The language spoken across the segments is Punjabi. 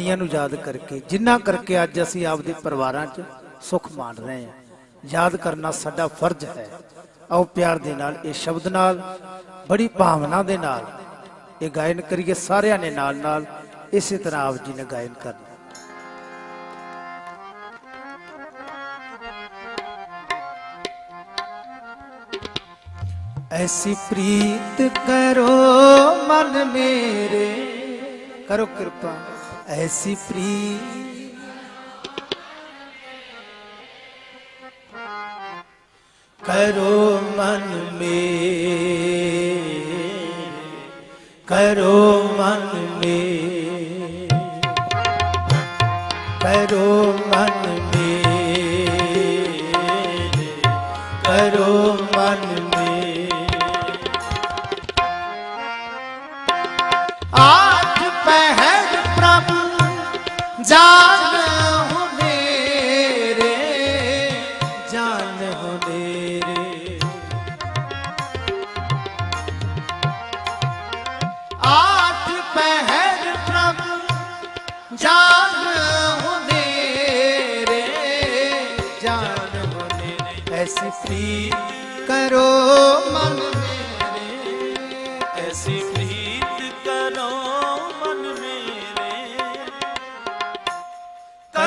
ਨੀਆਂ ਨੂੰ ਯਾਦ ਕਰਕੇ, ਜਿੰਨਾ ਕਰਕੇ ਅੱਜ ਅਸੀਂ ਆਪਦੇ ਪਰਿਵਾਰਾਂ 'ਚ ਸੁੱਖ ਮਾਣ ਰਹੇ ਹਾਂ। ਯਾਦ ਕਰਨਾ ਸਾਡਾ ਫਰਜ਼ ਹੈ। ਆਓ ਪਿਆਰ ਦੇ ਨਾਲ, ਇਹ ਸ਼ਬਦ ਨਾਲ, ਬੜੀ ਭਾਵਨਾ ਦੇ ਨਾਲ, ਇਹ ਗਾਇਨ ਕਰੀਏ ਸਾਰਿਆਂ ਨੇ ਨਾਲ ਨਾਲ ਇਸੇ ਤਰ੍ਹਾਂ ਆਪ ਜੀ ਨੇ ਗਾਇਨ ਕਰਨਾ। ਐਸੀ ਪ੍ਰੀਤ ਕਰੋ ਮਨ ਮੇਰੇ, ਕਰੋ ਕਿਰਪਾ। ਐਸੀ ਪ੍ਰੀਤ ਕਰੋ ਮਨ ਮੇ ਕਰੋ ਮਨ ਮੇ ਕਰੋ ਮਨ ਮੇ ਕਰੋ ਜਾਨ ਹੋ ਮੇਰੇ, ਜਾਨ ਹੋ ਮੇਰੇ। ਆਠ ਪਹਿਰ ਪ੍ਰਭ, ਜਾਨ ਹੋ ਮੇਰੇ, ਜਾਨ ਹੋ ਮੇਰੇ। ਐਸੀ ਪ੍ਰੀਤ ਕਰੋ ਮਨ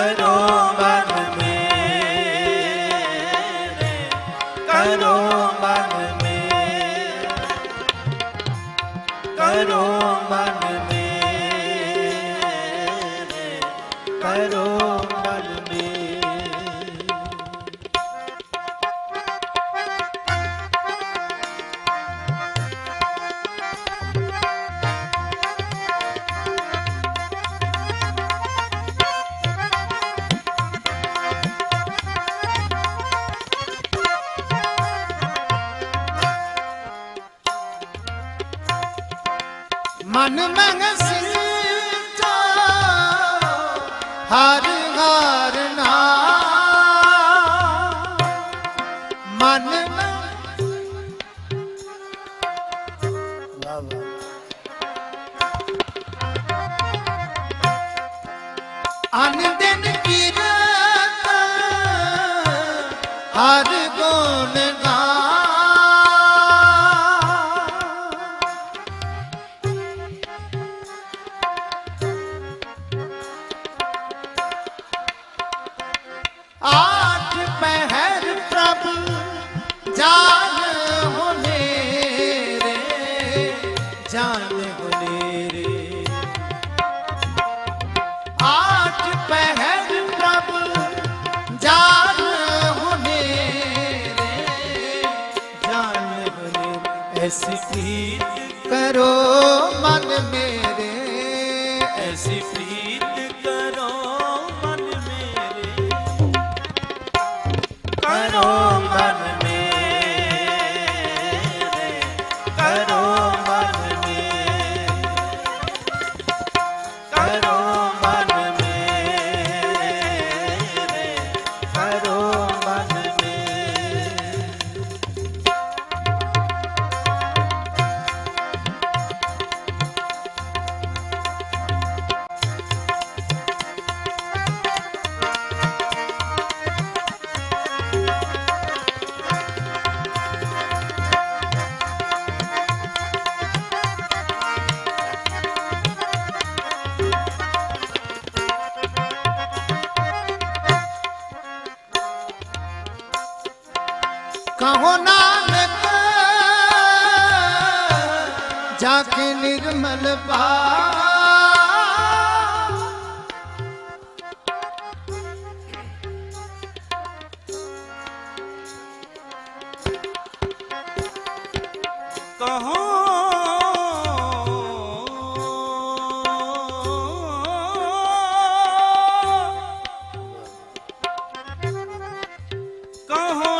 ਕਰੋ ਐਸੀ ਪ੍ਰੀਤ ਕਰੋ ਮਨ ਮੇਰੇ ਐਸੀ ਪ੍ਰੀਤ ਕਰੋ ਮਨ ਮੇਰੇ ਕਰੋ ਨਿਰਮਲ ਪਾ ਕਹੋ। ਕਹੋ।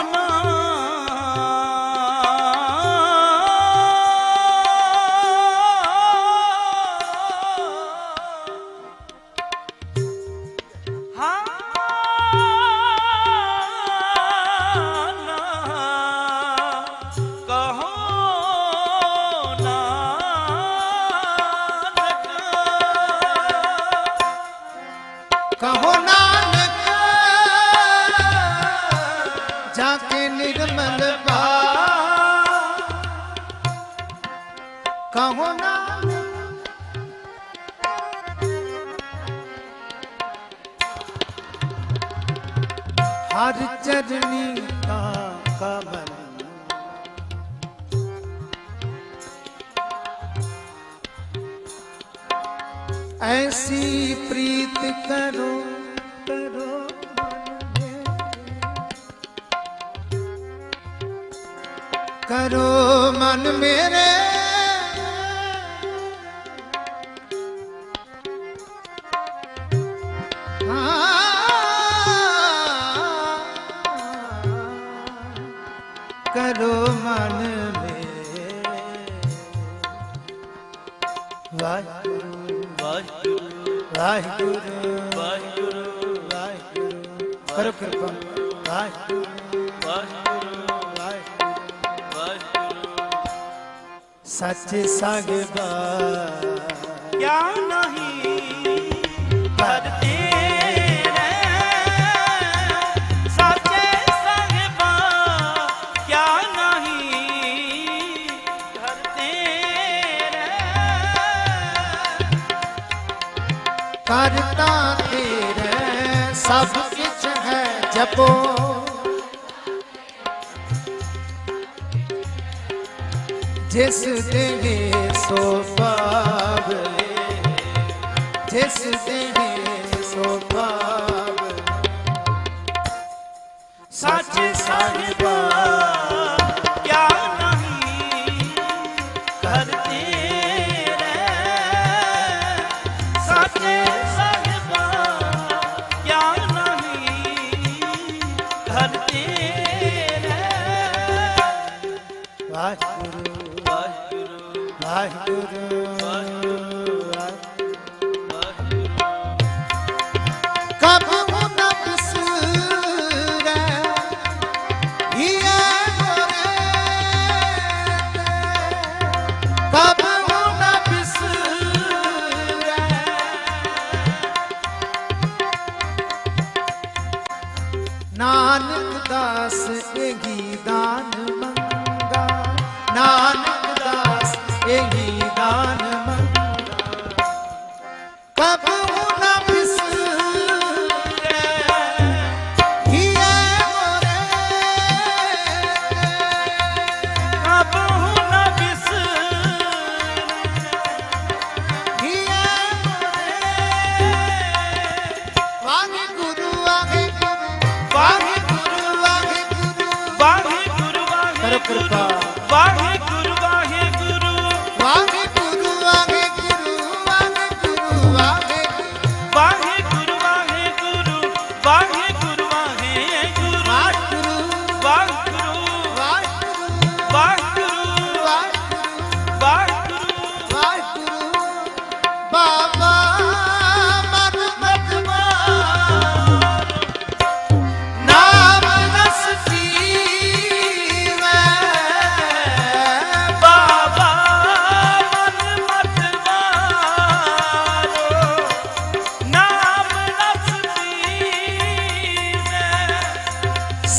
ਕਹੋ ਹਰ ਚਰਨੀ ਕਾ ਕਮਲ। ਐਸੀ ਪ੍ਰੀਤ ਕਰੋ ਕਰੋ ਕਰੋ ਮਨ ਮੇਰੇ ਵਾਹਿਗੁਰੂ ਵਾਹਿਗੁਰੂ ਵਾਹਿਗੁਰੂ ਕਰੋ ਕਿਰਪਾ ਵਾਹਿਗੁਰੂ ਵਾਹਿਗੁਰੂ। ਵਾਹਿਗੁਰੂ ਵਾਹਿਗੁਰੂ ਸੱਚੇ ਸਾਹਿਬਾ ਕਿਆ ਨਹੀਂ ਕਰਤਾ ਤੇਰੇ ਸਭ ਕੁਝ ਹੈ ਜਪੋ। ਜਿਸ ਦੇ ਸੋ ਪਾਵਲੇ ਜਿਸ ਦੇ ਸੋ ਪਾਵਲੇ ਸੱਚ ਸਾਹਿਬਾ Kapu ਵਾਹਿਗੁਰੂ ਵਾਹਿਗੁਰੂ ਵਾਹਿਗੁਰੂ ਵਾਹਿਗੁਰੂ ਵਾਹਿਗੁਰੂ ਕਰੋ ਕਿਰਪਾ।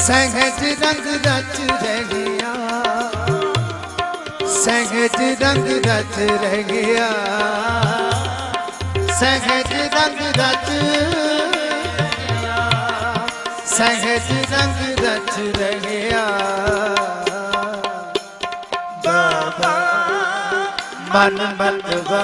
ਸਹਿਜ ਰੰਗ ਰਚ ਰਹਿਆ ਸਹਿਜ ਰੰਗ ਰਚ ਰਹਿ ਗਿਆ ਸਹਿਜ ਰੰਗ ਰਚ ਸਹਿਜ ਰੰਗ ਰਚ ਰਹਿ ਬਾਬਾ ਮਨ ਮਤਵਾ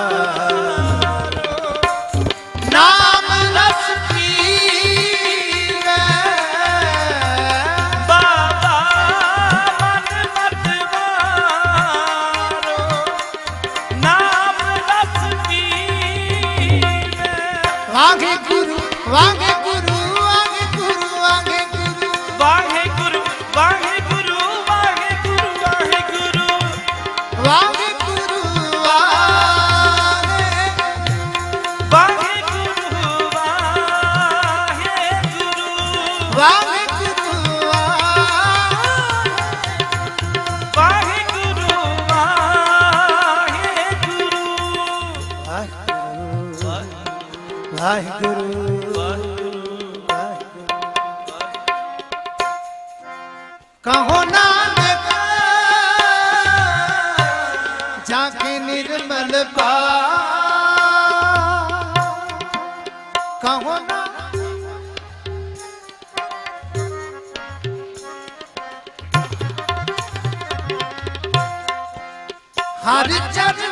ਵਾਹਿਗੁਰੂ। ਵਾਹਿਗੁਰੂ ਵਾਹਿਗੁਰੂ ਵਾਹਿਗੁਰੂ ਕਹੋ ਨਾਨਕ ਜਾ ਕੇ ਨਿਰਮਲ ਪਾ ਕਹੋ ਨਾ ਹਰ ਚਰਨੀ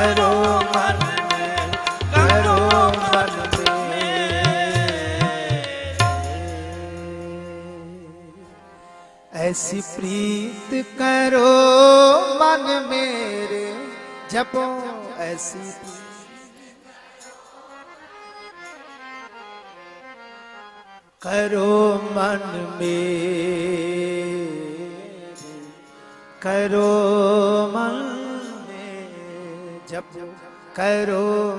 ਮੇਰੇ ਕਰੋ ਮਨ ਮੇਰੇ ਕਰੋ ਮਨ ਐਸੀ ਪ੍ਰੀਤ। ਕਰੋ ਮਨ ਮੇਰੇ ਜਪੋ ਐਸੀ ਪ੍ਰੀਤ। ਕਰੋ